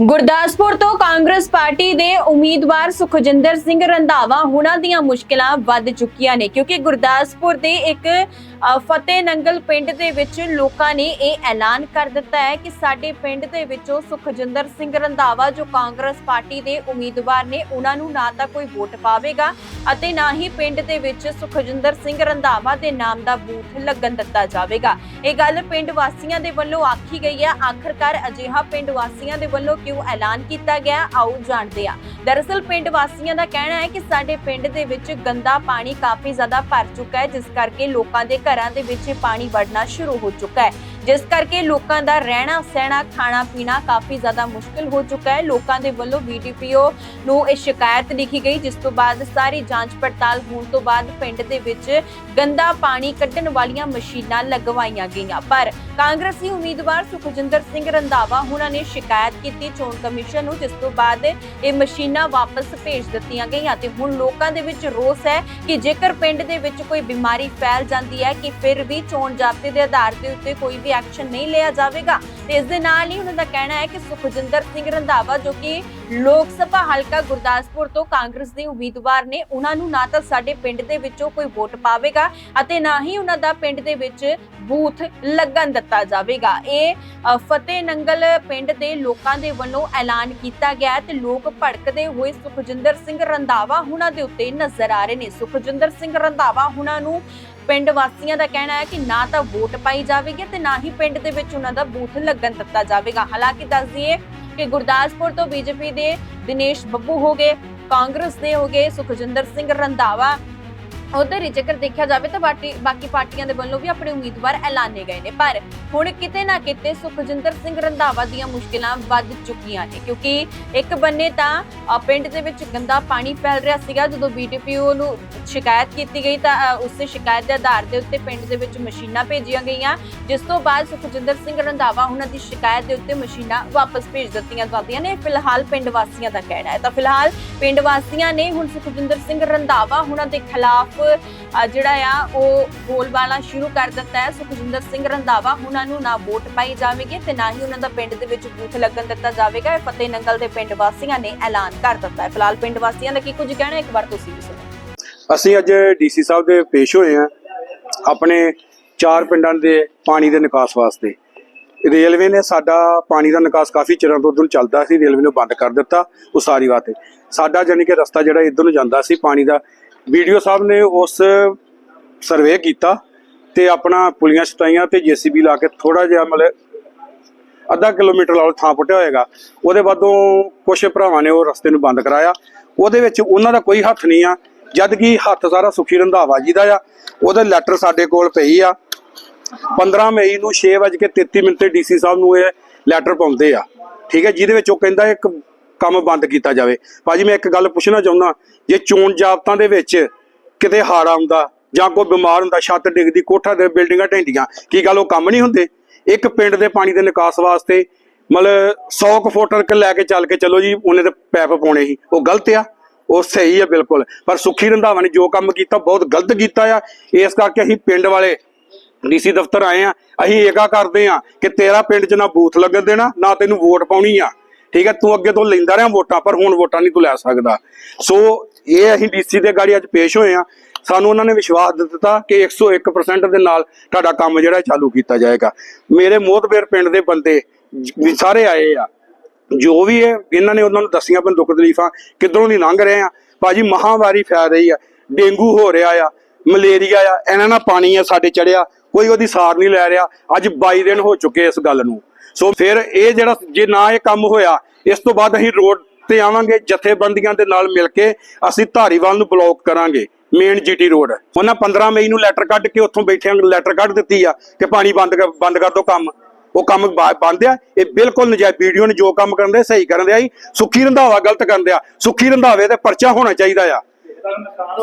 ਗੁਰਦਾਸਪੁਰ ਤੋਂ ਕਾਂਗਰਸ ਪਾਰਟੀ ਦੇ ਉਮੀਦਵਾਰ ਸੁਖਜਿੰਦਰ ਸਿੰਘ ਰੰਧਾਵਾ ਹੁਣਾਂ ਦੀਆਂ ਮੁਸ਼ਕਲਾਂ ਵੱਧ ਚੁੱਕੀਆਂ ਨੇ, ਕਿਉਂਕਿ ਗੁਰਦਾਸਪੁਰ ਦੇ ਇੱਕ ਫਤਿਹ ਨੰਗਲ ਪਿੰਡ ਦੇ ਵਿੱਚ ਲੋਕਾਂ ਨੇ ਇਹ ਐਲਾਨ ਕਰ ਦਿੱਤਾ ਹੈ ਕਿ ਸਾਡੇ ਪਿੰਡ ਦੇ ਵਿੱਚੋਂ ਸੁਖਜਿੰਦਰ ਸਿੰਘ ਰੰਧਾਵਾ, ਜੋ ਕਾਂਗਰਸ ਪਾਰਟੀ ਦੇ ਉਮੀਦਵਾਰ ਨੇ, ਉਹਨਾਂ ਨੂੰ ਨਾ ਤਾਂ ਕੋਈ ਵੋਟ ਪਾਵੇਗਾ ਅਤੇ ਨਾ ਹੀ ਪਿੰਡ ਦੇ ਵਿੱਚ ਸੁਖਜਿੰਦਰ ਸਿੰਘ ਰੰਧਾਵਾ ਦੇ ਨਾਮ ਦਾ ਬੂਥ ਲੱਗਣ ਦਿੱਤਾ ਜਾਵੇਗਾ। ਇਹ ਗੱਲ ਪਿੰਡ ਵਾਸੀਆਂ ਦੇ ਵੱਲੋਂ ਆਖੀ ਗਈ ਹੈ। ਆਖਰਕਾਰ ਅਜਿਹਾ ਪਿੰਡ ਵਾਸੀਆਂ ਦੇ ਵੱਲੋਂ ਕਿਉਂ ਐਲਾਨ ਕੀਤਾ ਗਿਆ, ਆਓ ਜਾਣਦੇ ਹਾਂ। ਦਰਅਸਲ ਪਿੰਡ ਵਾਸੀਆਂ ਦਾ ਕਹਿਣਾ ਹੈ ਕਿ ਸਾਡੇ ਪਿੰਡ ਦੇ ਵਿੱਚ ਗੰਦਾ ਪਾਣੀ ਕਾਫੀ ਜ਼ਿਆਦਾ ਭਰ ਚੁੱਕਾ ਹੈ, ਜਿਸ ਕਰਕੇ ਲੋਕਾਂ ਦੇ ਘਰਾਂ ਦੇ ਵਿੱਚ ਪਾਣੀ ਵੜਨਾ ਸ਼ੁਰੂ ਹੋ ਚੁੱਕਾ ਹੈ। ਜਿਸ ਕਰਕੇ ਲੋਕਾਂ ਦਾ ਰਹਿਣਾ, ਸਹਿਣਾ, ਖਾਣਾ ਪੀਣਾ ਕਾਫੀ ਜ਼ਿਆਦਾ ਮੁਸ਼ਕਲ ਹੋ ਚੁੱਕਾ ਹੈ। ਲੋਕਾਂ ਦੇ ਵੱਲੋਂ ਬੀਡੀਪੀਓ ਨੂੰ ਇਹ ਸ਼ਿਕਾਇਤ ਲਿਖੀ ਗਈ, ਜਿਸ ਤੋਂ ਬਾਅਦ ਸਾਰੀ ਜਾਂਚ ਪੜਤਾਲ ਹੋਣ ਤੋਂ ਬਾਅਦ ਪਿੰਡ ਦੇ ਵਿੱਚ ਗੰਦਾ ਪਾਣੀ ਕੱਢਣ ਵਾਲੀਆਂ ਮਸ਼ੀਨਾਂ ਲਗਵਾਈਆਂ ਗਈਆਂ। ਪਰ ਕਾਂਗਰਸੀ ਉਮੀਦਵਾਰ ਸੁਖਜਿੰਦਰ ਸਿੰਘ ਰੰਧਾਵਾ ਉਹਨਾਂ ਨੇ ਸ਼ਿਕਾਇਤ ਕੀਤੀ ਚੋਣ ਕਮਿਸ਼ਨ ਨੂੰ, ਜਿਸ ਤੋਂ ਬਾਅਦ ਇਹ ਮਸ਼ੀਨਾਂ ਵਾਪਸ ਭੇਜ ਦਿੱਤੀਆਂ ਗਈਆਂ ਤੇ ਹੁਣ ਲੋਕਾਂ ਦੇ ਵਿੱਚ ਰੋਸ ਹੈ ਕਿ ਜੇਕਰ ਪਿੰਡ ਦੇ ਵਿੱਚ ਕੋਈ ਬਿਮਾਰੀ ਫੈਲ ਜਾਂਦੀ ਹੈ ਕਿ ਫਿਰ ਵੀ ਚੋਣ ਜ਼ਾਬਤੇ ਦੇ ਆਧਾਰ ਦੇ ਉੱਤੇ ਕੋਈ ਵੀ ਐਕਸ਼ਨ ਨਹੀਂ ਲਿਆ ਜਾਵੇਗਾ। ਤੇ ਇਸ ਦੇ ਨਾਲ ਹੀ ਉਹਨਾਂ ਦਾ ਕਹਿਣਾ ਹੈ ਕਿ ਸੁਖਜਿੰਦਰ ਸਿੰਘ ਰੰਧਾਵਾ ਜੋ ਕਿ ਲੋਕ ਸਭਾ ਹਲਕਾ ਗੁਰਦਾਸਪੁਰ ਤੋਂ ਕਾਂਗਰਸ ਦੇ ਉਮੀਦਵਾਰ ਨੇ, ਉਹਨਾਂ ਨੂੰ ਨਾ ਤਾਂ ਸਾਡੇ ਪਿੰਡ ਦੇ ਵਿੱਚੋਂ ਕੋਈ ਵੋਟ ਪਾਵੇਗਾ ਅਤੇ ਨਾ ਹੀ ਉਹਨਾਂ ਦਾ ਪਿੰਡ ਦੇ ਵਿੱਚ ਬੂਥ ਲੱਗਣ ਦਿੱਤਾ ਜਾਵੇਗਾ। ਇਹ ਫਤਿਹ ਨੰਗਲ ਪਿੰਡ ਦੇ ਲੋਕਾਂ ਦੇ ਵੱਲੋਂ ਐਲਾਨ ਕੀਤਾ ਗਿਆ ਤੇ ਲੋਕ ਭੜਕਦੇ ਹੋਏ ਸੁਖਜਿੰਦਰ ਸਿੰਘ ਰੰਧਾਵਾ ਉਹਨਾਂ ਦੇ ਉੱਤੇ ਨਜ਼ਰ ਆ ਰਹੇ ਨੇ। ਸੁਖਜਿੰਦਰ ਸਿੰਘ ਰੰਧਾਵਾ ਹੁਣਾਂ ਨੂੰ ਪਿੰਡ ਵਾਸੀਆਂ ਦਾ ਕਹਿਣਾ ਹੈ ਕਿ ਨਾ ਤਾਂ ਵੋਟ ਪਾਈ ਜਾਵੇਗੀ ਤੇ ਨਾ ਹੀ ਪਿੰਡ ਦੇ ਵਿੱਚ ਉਹਨਾਂ ਦਾ ਬੂਥ ਲੱਗਣ ਦਿੱਤਾ ਜਾਵੇਗਾ। ਹਾਲਾਂਕਿ ਦੱਸ ਦਈਏ ਕਿ ਗੁਰਦਾਸਪੁਰ ਤੋਂ ਬੀਜੇਪੀ ਦੇ ਦਿਨੇਸ਼ ਬੱਬੂ ਹੋ ਗਏ, ਕਾਂਗਰਸ ਦੇ ਹੋ ਗਏ ਸੁਖਜਿੰਦਰ ਸਿੰਘ ਰੰਧਾਵਾ ਉਧਰ ਹੀ ਜੇਕਰ ਦੇਖਿਆ ਜਾਵੇ ਤਾਂ ਬਾਕੀ ਬਾਕੀ ਪਾਰਟੀਆਂ ਦੇ ਵੱਲੋਂ ਵੀ ਆਪਣੇ ਉਮੀਦਵਾਰ ਐਲਾਨੇ ਗਏ ਨੇ। ਪਰ ਹੁਣ ਕਿਤੇ ਨਾ ਕਿਤੇ ਸੁਖਜਿੰਦਰ ਸਿੰਘ ਰੰਧਾਵਾ ਦੀਆਂ ਮੁਸ਼ਕਿਲਾਂ ਵੱਧ ਚੁੱਕੀਆਂ ਨੇ। ਕਿਉਂਕਿ ਇੱਕ ਬੰਨੇ ਤਾਂ ਪਿੰਡ ਦੇ ਵਿੱਚ ਗੰਦਾ ਪਾਣੀ ਫੈਲ ਰਿਹਾ ਸੀਗਾ। ਜਦੋਂ ਬੀਡੀਪੀਓ ਨੂੰ ਸ਼ਿਕਾਇਤ ਕੀਤੀ ਗਈ ਤਾਂ ਉਸੇ ਸ਼ਿਕਾਇਤ ਦੇ ਆਧਾਰ ਦੇ ਉੱਤੇ ਪਿੰਡ ਦੇ ਵਿੱਚ ਮਸ਼ੀਨਾਂ ਭੇਜੀਆਂ ਗਈਆਂ। ਜਿਸ ਤੋਂ ਬਾਅਦ ਸੁਖਜਿੰਦਰ ਸਿੰਘ ਰੰਧਾਵਾ ਉਹਨਾਂ ਦੀ ਸ਼ਿਕਾਇਤ ਦੇ ਉੱਤੇ ਮਸ਼ੀਨਾਂ ਵਾਪਸ ਭੇਜ ਦਿੱਤੀਆਂ ਜਾਂਦੀਆਂ ਨੇ। ਫਿਲਹਾਲ ਪਿੰਡ ਵਾਸੀਆਂ ਦਾ ਕਹਿਣਾ ਹੈ। ਤਾਂ ਫਿਲਹਾਲ ਪਿੰਡ ਵਾਸੀਆਂ ਨੇ ਹੁਣ ਸੁਖਜਿੰਦਰ ਸਿੰਘ ਰੰਧਾਵਾ ਉਹਨਾਂ ਦੇ ਖਿਲਾਫ ਜਿਹੜਾ ਆ, ਉਹ ਬੋਲਬਾਲਾ ਸ਼ੁਰੂ ਕਰ ਦਿੱਤਾ ਹੈ। ਸੁਖਜਿੰਦਰ ਸਿੰਘ ਰੰਧਾਵਾ ਉਹਨਾਂ ਨੂੰ ਨਾ ਵੋਟ ਪਾਈ ਜਾਵੇਗੀ ਤੇ ਨਾ ਹੀ ਉਹਨਾਂ ਦਾ ਪਿੰਡ ਦੇ ਵਿੱਚ ਬੂਥ ਲੱਗਣ ਦਿੱਤਾ ਜਾਵੇਗਾ। ਇਹ ਫਤਿਹ ਨੰਗਲ ਦੇ ਪਿੰਡ ਵਾਸੀਆਂ ਨੇ ਐਲਾਨ ਕਰ ਦਿੱਤਾ ਹੈ। ਫਿਲਹਾਲ ਪਿੰਡ ਵਾਸੀਆਂ ਦਾ ਕੀ ਕੁਝ ਕਹਿਣਾ ਇੱਕ ਵਾਰ ਤੁਸੀਂ ਵੀ ਸੁਣੋ। ਅਸੀਂ ਅੱਜ ਡੀਸੀ ਸਾਹਿਬ ਦੇ ਪੇਸ਼ ਹੋਏ ਹਾਂ ਆਪਣੇ ਚਾਰ ਪਿੰਡਾਂ ਦੇ ਪਾਣੀ ਦੇ ਨਿਕਾਸ ਵਾਸਤੇ। ਰੇਲਵੇ ਨੇ ਸਾਡਾ ਪਾਣੀ ਦਾ ਨਿਕਾਸ ਕਾਫੀ ਚਿਰਾਂ ਤੋਂ ਉਧਰ ਚੱਲਦਾ ਸੀ। ਰੇਲਵੇ ਨੇ ਬੰਦ ਕਰ ਦਿੱਤਾ। ਉਸਾਰੀ ਵਾਸਤੇ ਸਾਡਾ ਜਾਨੀ ਕਿ ਰਸਤਾ ਜਿਹੜਾ ਇਧਰ ਨੂੰ ਜਾਂਦਾ ਸੀ ਪਾਣੀ ਦਾ ਵੀਡੀਓ ਸਾਹਿਬ ਨੇ ਉਸ ਸਰਵੇ ਕੀਤਾ ਤੇ ਆਪਣਾ ਪੁਲੀਆਂ ਸਟਾਈਆਂ ਤੇ ਜੀਸੀਬੀ ਲਾ ਕੇ ਥੋੜਾ ਜਿਹਾ ਮਤਲਬ ਅੱਧਾ ਕਿਲੋਮੀਟਰ ਲਾਲ ਥਾਂ ਪੁੱਟਿਆ ਹੋਏਗਾ। ਉਹਦੇ ਬਾਅਦੋਂ ਕੁਝ ਭਰਾਵਾਂ ਨੇ ਉਹ ਰਸਤੇ ਨੂੰ ਬੰਦ ਕਰਾਇਆ। ਉਹਦੇ ਵਿੱਚ ਉਹਨਾਂ ਦਾ ਕੋਈ ਹੱਥ ਨਹੀਂ ਆ, ਜਦ ਕਿ ਹੱਥ ਸਾਰਾ ਸੁਖੀ ਰੰਧਾਵਾ ਜੀ ਦਾ ਆ। ਉਹਦੇ ਲੈਟਰ ਸਾਡੇ ਕੋਲ ਪਈ ਆ। 15 ਮਈ ਨੂੰ 6:33 ਮਿੰਟ ਤੇ ਡੀਸੀ ਸਾਹਿਬ ਨੂੰ ਇਹ ਲੈਟਰ ਪਾਉਂਦੇ ਆ। ਠੀਕ ਹੈ, ਜਿਹਦੇ ਵਿੱਚ ਉਹ ਕਹਿੰਦਾ ਇੱਕ ਕੰਮ ਬੰਦ ਕੀਤਾ ਜਾਵੇ। ਭਾਜੀ, ਮੈਂ ਇੱਕ ਗੱਲ ਪੁੱਛਣਾ ਚਾਹੁੰਦਾ, ਜੇ ਚੋਣ ਜਾਬਤਾਂ ਦੇ ਵਿੱਚ ਕਿਤੇ ਹਾੜ ਆਉਂਦਾ ਜਾਂ ਕੋਈ ਬਿਮਾਰ ਹੁੰਦਾ, ਛੱਤ ਡਿੱਗਦੀ, ਕੋਠਾ ਦੇ ਬਿਲਡਿੰਗਾਂ ਢਹਿੰਦੀਆਂ, ਕੀ ਗੱਲ ਉਹ ਕੰਮ ਨਹੀਂ ਹੁੰਦੇ? ਇੱਕ ਪਿੰਡ ਦੇ ਪਾਣੀ ਦੇ ਨਿਕਾਸ ਵਾਸਤੇ ਮਤਲਬ 100 ਕੁ ਫੁੱਟ ਤੱਕ ਲੈ ਕੇ ਚੱਲ ਕੇ ਚਲੋ ਜੀ, ਉਹਨੇ ਤੇ ਪੈਪ ਪਾਉਣੇ ਸੀ। ਉਹ ਗਲਤ ਆ। ਉਹ ਸਹੀ ਆ ਬਿਲਕੁਲ। ਪਰ ਸੁਖੀ ਰੰਧਾਵਾ ਨੇ ਜੋ ਕੰਮ ਕੀਤਾ, ਬਹੁਤ ਗਲਤ ਕੀਤਾ ਆ। ਇਸ ਕਰਕੇ ਅਸੀਂ ਪਿੰਡ ਵਾਲੇ ਡੀਸੀ ਦਫ਼ਤਰ ਆਏ ਆ। ਅਸੀਂ ਏਕਾ ਕਰਦੇ ਆ ਕਿ ਤੇਰਾ ਪਿੰਡ 'ਚ ਨਾ ਬੂਥ ਲੱਗਣ ਦੇਣਾ, ਨਾ ਤੈਨੂੰ ਵੋਟ ਪਾਉਣੀ ਆ। ਠੀਕ ਹੈ, ਤੂੰ ਅੱਗੇ ਤੋਂ ਲੈਂਦਾ ਰਿਹਾ ਵੋਟਾਂ, ਪਰ ਹੁਣ ਵੋਟਾਂ ਨਹੀਂ ਤੂੰ ਲੈ ਸਕਦਾ। ਸੋ ਇਹ ਅਸੀਂ ਡੀਸੀ ਦੇ ਗਾੜੀ ਅੱਜ ਪੇਸ਼ ਹੋਏ ਆ ਸਾਨੂੰ ਉਹਨਾਂ ਨੇ ਵਿਸ਼ਵਾਸ ਦਿੱਤਾ ਕਿ 101% ਦੇ ਨਾਲ ਤੁਹਾਡਾ ਕੰਮ ਜਿਹੜਾ ਚਾਲੂ ਕੀਤਾ ਜਾਏਗਾ। ਮੇਰੇ ਮੋਹਤਬੇਰ ਪਿੰਡ ਦੇ ਬੰਦੇ ਵੀ ਸਾਰੇ ਆਏ ਆ। ਜੋ ਵੀ ਹੈ ਇਹਨਾਂ ਨੇ ਉਹਨਾਂ ਨੂੰ ਦੱਸੀਆਂ ਪਨ ਦੁੱਖ ਤਕਲੀਫਾਂ, ਕਿੱਧਰੋਂ ਨਹੀਂ ਲੰਘ ਰਹੇ ਆ। ਭਾਜੀ ਮਹਾਮਾਰੀ ਫੈਲ ਰਹੀ ਆ। ਡੇਂਗੂ ਹੋ ਰਿਹਾ ਆ, ਮਲੇਰੀਆ ਆ, ਇਹਨਾਂ ਨਾਲ ਪਾਣੀ ਆ, ਸਾਡੇ ਚੜਿਆ। ਕੋਈ ਉਹਦੀ ਸਾਰ ਨਹੀਂ ਲੈ ਰਿਹਾ। ਅੱਜ 22 ਦਿਨ ਹੋ ਚੁੱਕੇ ਇਸ ਗੱਲ ਨੂੰ। ਸੋ ਫਿਰ ਇਹ ਜਿਹੜਾ ਜੇ ਨਾ ਇਹ ਕੰਮ ਹੋਇਆ, ਇਸ ਤੋਂ ਬਾਅਦ ਅਸੀਂ ਰੋਡ ਤੇ ਆਵਾਂਗੇ, ਜਥੇਬੰਦੀਆਂ ਦੇ ਨਾਲ ਮਿਲ ਕੇ ਅਸੀਂ ਧਾਰੀਵਾਲ ਨੂੰ ਬਲੌਕ ਕਰਾਂਗੇ ਮੇਨ ਜੀਟੀ ਰੋਡ ਉਹਨਾਂ 15 ਮਈ ਨੂੰ ਲੈਟਰ ਕੱਢ ਕੇ ਉੱਥੋਂ ਬੈਠਿਆਂ ਲੈਟਰ ਕੱਢ ਦਿੱਤੀ ਆ ਕਿ ਪਾਣੀ ਬੰਦ ਕਰ ਬੰਦ ਕਰ ਦਿਓ ਕੰਮ। ਉਹ ਕੰਮ ਬੰਦ ਆ। ਇਹ ਬਿਲਕੁਲ ਨਜਾਇਜ਼ ਵੀਡੀਓ ਨੇ ਜੋ ਕੰਮ ਕਰਨ ਦੇ, ਸਹੀ ਕਰਨ ਦੇ ਆ ਜੀ। ਸੁੱਖੀ ਰੰਧਾਵਾ ਗਲਤ ਕਰਨ ਦੇ ਆ। ਸੁੱਖੀ ਰੰਧਾਵੇ ਤੇ ਪਰਚਾ ਹੋਣਾ ਚਾਹੀਦਾ ਆ।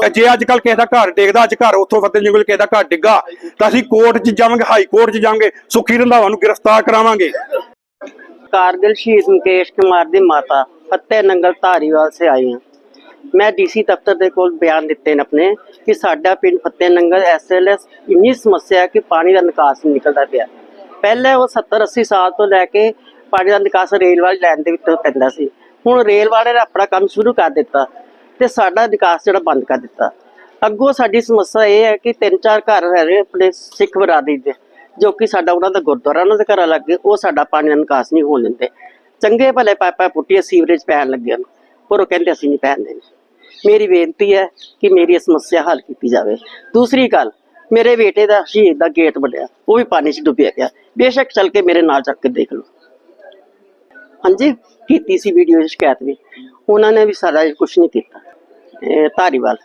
ਜੇ ਅੱਜ ਕੱਲ ਕਿਸੇ ਦਾ ਘਰ ਡਿੱਗਦਾ ਅੱਜ ਘਰ ਉੱਥੋਂ ਫਤਿਹ ਜੰਗਲ ਕਿਸੇ ਦਾ ਘਰ ਡਿੱਗਾ ਤਾਂ ਅਸੀਂ ਕੋਰਟ 'ਚ ਜਾਵਾਂਗੇ ਹਾਈ ਕੋਰਟ 'ਚ ਜਾਵਾਂਗੇ ਸੁੱਖੀ ਰੰਧਾਵਾ ਨੂੰ ਗ੍ਰਿਫਤਾਰ ਕਰਾਵਾਂਗੇ कारगिल शहीद मुकेश कुमार ਦੀ ਮਾਤਾ ਫਤਿਹ ਨੰਗਲ ਧਾਰੀਵਾਲ ਸੇ ਆਈ ਹਾਂ ਮੈਂ ਡੀਸੀ ਦਫ਼ਤਰ ਦੇ ਕੋਲ ਬਿਆਨ ਦਿੱਤੇ ਨੇ ਆਪਣੇ ਕਿ ਸਾਡਾ ਪਿੰਡ ਫਤਿਹ ਨੰਗਲ ਐਸਐਲਐਸ ਇੰਨੀ ਸਮੱਸਿਆ ਹੈ ਕਿ ਪਾਣੀ ਦਾ ਨਿਕਾਸ ਨਹੀਂ ਨਿਕਲਦਾ ਪਿਆ ਪਹਿਲੇ ਉਹ 70 80 ਸਾਲ ਤੋਂ ਲੈ ਕੇ ਪਾਣੀ ਦਾ ਨਿਕਾਸ ਰੇਲ ਵਾਲੀ ਲਾਈਨ ਦੇ ਵਿੱਚੋਂ ਪੈਂਦਾ ਸੀ ਹੁਣ ਰੇਲ ਵਾਲੇ ਨੇ ਆਪਣਾ ਕੰਮ ਸ਼ੁਰੂ ਕਰ ਦਿੱਤਾ ਤੇ ਸਾਡਾ ਨਿਕਾਸ ਜਿਹੜਾ ਬੰਦ ਕਰ ਦਿੱਤਾ। ਅੱਗੋਂ ਸਾਡੀ ਸਮੱਸਿਆ ਇਹ ਹੈ ਕਿ ਤਿੰਨ ਚਾਰ ਘਰ ਹੈਗੇ ਆਪਣੇ ਸਿੱਖ ਬਰਾਦਰੀ ਦੇ, ਜੋ ਕਿ ਸਾਡਾ ਉਹਨਾਂ ਦਾ ਗੁਰਦੁਆਰਾ, ਉਹਨਾਂ ਦੇ ਘਰਾਂ ਲੱਗ ਗਏ ਉਹ ਸਾਡਾ ਪਾਣੀ ਦਾ ਨਿਕਾਸ ਨਹੀਂ ਹੋਣ ਦਿੰਦੇ। ਚੰਗੇ ਭਲੇ ਪਾਈਪਾਂ ਪੁੱਟੀਆਂ ਸੀਵਰੇਜ ਪੈਣ ਲੱਗੇ ਹਨ ਪਰ ਉਹ ਕਹਿੰਦੇ ਅਸੀਂ ਨਹੀਂ ਪੈਣ ਦੇਣੇ। ਮੇਰੀ ਬੇਨਤੀ ਹੈ ਕਿ ਮੇਰੀ ਇਹ ਸਮੱਸਿਆ ਹੱਲ ਕੀਤੀ ਜਾਵੇ। ਦੂਸਰੀ ਗੱਲ, ਮੇਰੇ ਬੇਟੇ ਦਾ ਸ਼ਹੀਦ ਦਾ ਗੇਟ ਬਣਿਆ ਉਹ ਵੀ ਪਾਣੀ 'ਚ ਡੁੱਬਿਆ ਗਿਆ। ਬੇਸ਼ੱਕ ਚੱਲ ਕੇ ਮੇਰੇ ਨਾਲ ਚੱਕ ਕੇ ਦੇਖ ਲਓ। ਹਾਂਜੀ, ਕੀਤੀ ਸੀ ਵੀਡੀਓ ਸ਼ਿਕਾਇਤ ਵੀ। ਉਹਨਾਂ ਨੇ ਵੀ ਸਾਰਾ ਕੁਝ ਨਹੀਂ ਕੀਤਾ। ਇਹ ਧਾਰੀਵਾਲ।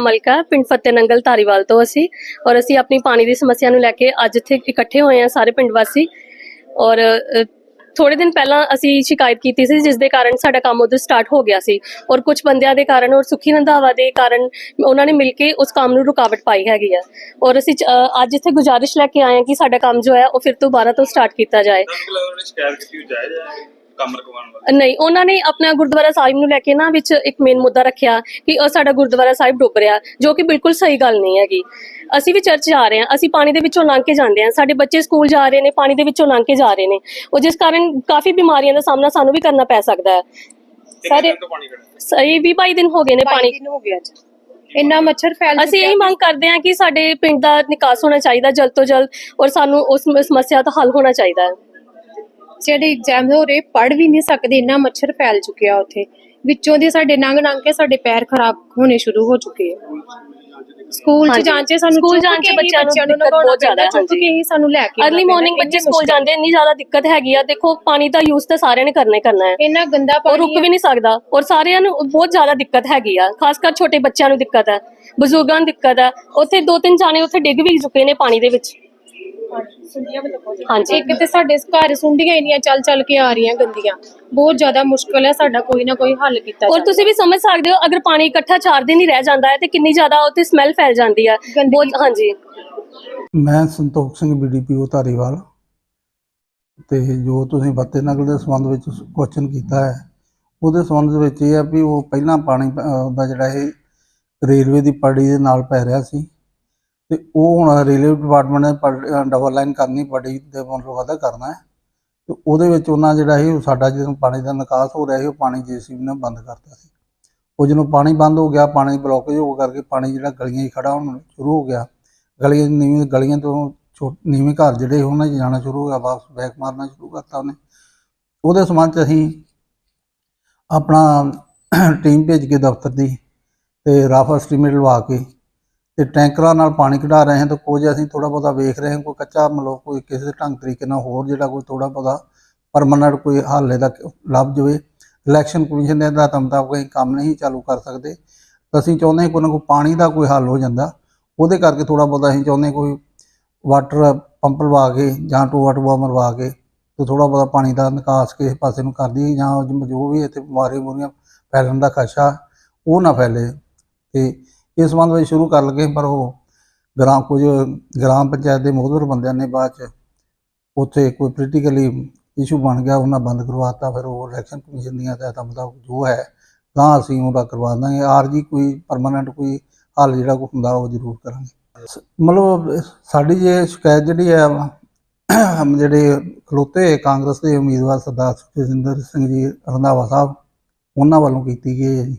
ਮਲਕਾ ਪਿੰਡ ਫਤਿਹ ਨੰਗਲ ਧਾਰੀਵਾਲ ਤੋਂ ਅਸੀਂ। ਔਰ ਅਸੀਂ ਆਪਣੀ ਪਾਣੀ ਦੀ ਸਮੱਸਿਆ ਨੂੰ ਲੈ ਕੇ ਅੱਜ ਇੱਥੇ ਇਕੱਠੇ ਹੋਏ ਹਾਂ ਸਾਰੇ ਪਿੰਡ ਵਾਸੀ। ਔਰ ਥੋੜੇ ਦਿਨ ਪਹਿਲਾਂ ਅਸੀਂ ਸ਼ਿਕਾਇਤ ਕੀਤੀ ਸੀ ਜਿਸ ਦੇ ਕਾਰਨ ਸਾਡਾ ਕੰਮ ਉਧਰ ਸਟਾਰਟ ਹੋ ਗਿਆ ਸੀ। ਔਰ ਕੁਝ ਬੰਦਿਆਂ ਦੇ ਕਾਰਨ ਔਰ ਸੁਖੀ ਰੰਧਾਵਾ ਦੇ ਕਾਰਨ ਉਹਨਾਂ ਨੇ ਮਿਲ ਕੇ ਉਸ ਕੰਮ ਨੂੰ ਰੁਕਾਵਟ ਪਾਈ ਹੈਗੀ ਆ। ਔਰ ਅਸੀਂ ਅੱਜ ਇੱਥੇ ਗੁਜ਼ਾਰਿਸ਼ ਲੈ ਕੇ ਆਏ ਹਾਂ ਕਿ ਸਾਡਾ ਕੰਮ ਜੋ ਹੈ ਉਹ ਫਿਰ ਤੋਂ ਦੁਬਾਰਾ ਤੋਂ ਸਟਾਰਟ ਕੀਤਾ ਜਾਏ। ਕੰਮ ਰਕਵਾਉਣ ਵਾਲਾ? ਨਹੀਂ ਉਹਨਾਂ ਨੇ ਆਪਣਾ ਗੁਰਦੁਆਰਾ ਸਾਹਿਬ ਨੂੰ ਲੈ ਕੇ ਨਾ ਵਿੱਚ ਇੱਕ ਮੇਨ ਮੁੱਦਾ ਰੱਖਿਆ ਕਿ ਉਹ ਸਾਡਾ ਗੁਰਦੁਆਰਾ ਸਾਹਿਬ ਡੁੱਬ ਰਿਹਾ ਜੋ ਕਿ ਬਿਲਕੁਲ ਸਹੀ ਗੱਲ ਨਹੀਂ ਹੈਗੀ। ਅਸੀਂ ਵੀ ਚਰਚ ਜਾ ਰਹੇ ਹਾਂ ਅਸੀਂ ਪਾਣੀ ਦੇ ਵਿੱਚੋਂ ਲੰਘ ਕੇ ਜਾਂਦੇ ਹਾਂ। ਸਾਡੇ ਬੱਚੇ ਸਕੂਲ ਜਾ ਰਹੇ ਨੇ ਪਾਣੀ ਦੇ ਵਿੱਚੋਂ ਲੰਘ ਕੇ ਜਾ ਰਹੇ ਨੇ। ਉਹ ਜਿਸ ਕਾਰਨ ਕਾਫੀ ਬਿਮਾਰੀਆਂ ਦਾ ਸਾਹਮਣਾ ਸਾਨੂੰ ਵੀ ਕਰਨਾ ਪੈ ਸਕਦਾ ਹੈ। ਸਾਰੇ ਸਹੀ 20 22 ਦਿਨ ਹੋ ਗਏ ਨੇ ਪਾਣੀ। ਦਿਨ ਹੋ ਗਿਆ ਅੱਜ। ਇੰਨਾ ਮੱਛਰ ਫੈਲ ਅਸੀਂ ਇਹੀ ਮੰਗ ਕਰਦੇ ਹਾਂ ਕਿ ਸਾਡੇ ਪਿੰਡ ਦਾ ਨਿਕਾਸ ਹੋਣਾ ਚਾਹੀਦਾ ਜਲਦ ਤੋਂ ਜਲਦ ਔਰ ਸਾਨੂੰ ਉਸ ਸਮੱਸਿਆ ਦਾ ਹੱਲ ਹੋਣਾ ਚਾਹੀਦਾ ਹੈ। ਜਿਹੜੇ ਐਗਜ਼ਾਮ ਹੋ ਰਹੇ ਪੜ ਵੀ ਨਹੀਂ ਸਕਦੇ ਇੰਨਾ ਮੱਛਰ ਫੈਲ ਚੁੱਕਿਆ ਉੱਥੇ ਵਿੱਚੋਂ ਦੀ ਸਾਡੇ ਨੰਗ ਨੰਗ ਕੇ ਸਾਡੇ ਪੈਰ ਖਰਾਬ ਹੋਣੇ ਸ਼ੁਰੂ ਹੋ ਚੁੱਕੇ ਆ ਸਕੂਲ ਚ ਹਾਂਜੀ। ਜਾਣ ਚ ਸਾਨੂੰ ਸਕੂਲ ਜਾਣ ਕੇ ਬੱਚਿਆਂ ਨੂੰ ਦਿੱਕਤ ਬਹੁਤ ਜ਼ਿਆਦਾ ਚੁੱਕ। ਕੇ ਹੀ ਸਾਨੂੰ ਲੈ ਕੇ ਅਰਲੀ ਮਾਰਨਿੰਗ ਬੱਚੇ ਸਕੂਲ। ਜਾਂਦੇ ਇੰਨੀ ਜ਼ਿਆਦਾ ਦਿੱਕਤ ਹੈਗੀ ਆ ਦੇਖੋ ਪਾਣੀ ਦਾ ਯੂਜ਼ ਤਾਂ ਸਾਰਿਆਂ ਨੇ ਕਰਨਾ ਹੀ ਕਰਨਾ ਹੈ ਇੰਨਾ ਗੰਦਾ ਪਾਣੀ ਰੁਕ ਵੀ ਨਹੀਂ ਸਕਦਾ ਔਰ ਸਾਰਿਆਂ ਨੂੰ ਬਹੁਤ ਜ਼ਿਆਦਾ ਦਿੱਕਤ ਹੈਗੀ ਆ ਖਾਸ ਕਰ ਛੋਟੇ ਬੱਚਿਆਂ ਨੂੰ ਦਿੱਕਤ ਹੈ ਬਜ਼ੁਰਗਾਂ ਨੂੰ ਦਿੱਕਤ ਹੈ ਉੱਥੇ ਦੋ ਤਿੰਨ ਜਾਣੇ ਉੱਥੇ ਡਿੱਗ ਵੀ ਚੁੱਕੇ ਨੇ ਪਾਣੀ ਦੇ ਵਿੱਚ ਹਾਂਜੀ। ਇੱਕ ਤੇ ਸਾਡੇ ਘਰ ਸੁੰਡੀਆਂ ਇੰਨੀਆਂ ਚੱਲ ਚੱਲ ਕੇ ਆ ਰਹੀਆਂ ਗੰਦੀਆਂ। ਬਹੁਤ ਜ਼ਿਆਦਾ ਮੁਸ਼ਕਲ ਹੈ ਸਾਡਾ ਕੋਈ ਨਾ ਕੋਈ ਹੱਲ ਕੀਤਾ ਔਰ। ਤੁਸੀਂ ਵੀ ਸਮਝ ਸਕਦੇ ਹੋ ਅਗਰ ਪਾਣੀ ਇਕੱਠਾ 4 ਦਿਨ ਹੀ ਰਹਿ ਜਾਂਦਾ ਹੈ ਤੇ ਕਿੰਨੀ ਜ਼ਿਆਦਾ ਉੱਥੇ ਸਮੈਲ ਫੈਲ ਜਾਂਦੀ ਹੈ। ਬਹੁਤ ਹਾਂਜੀ। ਮੈਂ ਸੰਤੋਖ ਸਿੰਘ ਬੀਡੀਪੀਓ ਧਾਰੀਵਾਲ। ਤੇ ਜੋ ਤੁਸੀਂ ਬੱਤੇ ਨਗਰ ਦੇ ਸੰਬੰਧ ਵਿੱਚ ਕੁਐਸਚਨ ਕੀਤਾ ਹੈ ਉਹਦੇ ਸੰਬੰਧ ਵਿੱਚ ਇਹ ਹੈ ਵੀ ਉਹ ਪਹਿਲਾਂ ਪਾਣੀ ਦਾ ਜਿਹੜਾ ਇਹ ਰੇਲਵੇ ਦੀ ਪਟੜੀ ਦੇ ਨਾਲ ਪੈ ਰਿਹਾ ਸੀ। ਤੇ ਉਹ ਹੁਣ ਰੇਲਵੇ ਡਿਪਾਰਟਮੈਂਟ ਨੇ ਡਬਲ ਲਾਈਨ ਕਰਨੀ ਪਟੜੀ ਦੇ ਮਤਲਬ ਵਾਧਾ ਕਰਨਾ ਹੈ। ਤੇ ਉਹਦੇ ਵਿੱਚ ਉਹਨਾਂ ਜਿਹੜਾ ਇਹ ਸਾਡਾ ਜਦੋਂ ਪਾਣੀ ਦਾ ਨਿਕਾਸ ਹੋ ਰਿਹਾ ਸੀ, ਉਹ ਪਾਣੀ ਜੀਸੀਬੀ ਨੇ ਬੰਦ ਕਰਤਾ ਸੀ। ਉਹ ਜਦੋਂ ਪਾਣੀ ਬੰਦ ਹੋ ਗਿਆ, ਪਾਣੀ ਬਲੌਕੇਜ ਹੋ ਕਰਕੇ ਪਾਣੀ ਜਿਹੜਾ ਗਲੀਆਂ 'ਚ ਖੜਾ ਹੋਣ ਸ਼ੁਰੂ ਹੋ ਗਿਆ। ਗਲੀਆਂ ਨੀਵੀਂ, ਗਲੀਆਂ ਤੋਂ ਛੋ, ਨੀਵੇਂ ਘਰ ਜਿਹੜੇ ਉਹਨਾਂ 'ਚ ਜਾਣਾ ਸ਼ੁਰੂ ਹੋ ਗਿਆ, ਵਾਪਸ ਬੈਕ ਮਾਰਨਾ ਸ਼ੁਰੂ ਕਰਤਾ ਉਹਨੇ। ਉਹਦੇ ਸੰਬੰਧ 'ਚ ਅਸੀਂ ਆਪਣਾ ਟੀਮ ਭੇਜ ਕੇ ਦਫ਼ਤਰ ਦੀ ਤੇ ਰਫ ਐਸਟੀਮੇਟ ਲਵਾ ਕੇ ਤੇ ਟੈਂਕਰਾਂ ਨਾਲ ਪਾਣੀ ਕਢਾ ਰਹੇ ਹਾਂ ਤਾਂ ਕੁਝ ਅਸੀਂ ਥੋੜਾ ਬਹੁਤਾ ਵੇਖ ਰਹੇ ਹਾਂ, ਕੋਈ ਕੱਚਾ ਮਤਲਬ ਕੋਈ ਕਿਸੇ ਢੰਗ ਤਰੀਕੇ ਨਾਲ ਹੋਰ ਜਿਹੜਾ ਕੋਈ ਥੋੜਾ ਬਹੁਤਾ ਪਰਮਨੈਂਟ ਕੋਈ ਹੱਲ ਇਹਦਾ ਲੱਭ ਜਾਵੇ। ਇਲੈਕਸ਼ਨ ਕਮਿਸ਼ਨ ਦੇ ਦਾ ਮੁਤਾਬਕ ਅਸੀਂ ਕੰਮ ਨਹੀਂ ਚਾਲੂ ਕਰ ਸਕਦੇ। ਅਸੀਂ ਚਾਹੁੰਦੇ ਹਾਂ ਕੋਈ ਨਾ ਕੋਈ ਪਾਣੀ ਦਾ ਕੋਈ ਹੱਲ ਹੋ ਜਾਂਦਾ। ਉਹਦੇ ਕਰਕੇ ਥੋੜਾ ਬਹੁਤਾ ਅਸੀਂ ਚਾਹੁੰਦੇ ਕੋਈ ਵਾਟਰ ਪੰਪ ਲਵਾ ਕੇ ਜਾਂ ਟੂਆ ਟੂਆ ਮਰਵਾ ਕੇ ਤੇ ਥੋੜਾ ਬਹੁਤਾ ਪਾਣੀ ਦਾ ਨਿਕਾਸ ਕਿਸੇ ਪਾਸੇ ਨੂੰ ਕਰਦੀ ਜਾਂ ਜੋ ਵੀ ਇੱਥੇ ਬਿਮਾਰੀ ਬੁਰੀਆਂ ਫੈਲਣ ਦਾ ਖਸ਼ਾ ਉਹ ਨਾ ਫੈਲੇ ਤੇ ਇਸ ਸੰਬੰਧ ਵਿੱਚ ਸ਼ੁਰੂ ਕਰ ਲਗੇ ਪਰ ਉਹ ਗ੍ਰਾਮ, ਕੁਝ ਗ੍ਰਾਮ ਪੰਚਾਇਤ ਦੇ ਮੋਹਦਰ ਬੰਦਿਆਂ ਨੇ ਬਾਅਦ ਚ ਉੱਥੇ ਕੋਈ ਪੋਲੀਟੀਕਲੀ ਇਸ਼ੂ ਬਣ ਗਿਆ, ਉਹਨਾਂ ਬੰਦ ਕਰਵਾਤਾ, ਫਿਰ ਉਹ ਇਲੈਕਸ਼ਨ ਕਮਿਸ਼ਨ ਦੀਆਂ ਹਦਾਇਤਾਂ ਮੁਤਾਬਕ ਜੋ ਹੈ, ਤਾਂ ਅਸੀਂ ਉਹਦਾ ਕਰਵਾ ਦਾਂਗੇ। ਆਰਜੀ ਕੋਈ ਪਰਮਾਨੈਂਟ ਕੋਈ ਹੱਲ ਜਿਹੜਾ ਕੋਈ ਹੁੰਦਾ, ਉਹ ਜ਼ਰੂਰ ਕਰਾਂਗੇ। ਸ- ਮਤਲਬ ਸਾਡੀ ਜੇ ਸ਼ਿਕਾਇਤ ਜਿਹੜੀ ਹੈ ਜਿਹੜੇ ਖਲੋਤੇ ਕਾਂਗਰਸ ਦੇ ਉਮੀਦਵਾਰ ਸਰਦਾਰ ਸੁਖਜਿੰਦਰ ਸਿੰਘ ਜੀ ਰੰਧਾਵਾ ਸਾਹਿਬ, ਉਹਨਾਂ ਵੱਲੋਂ ਕੀਤੀ ਗਈ ਹੈ ਜੀ।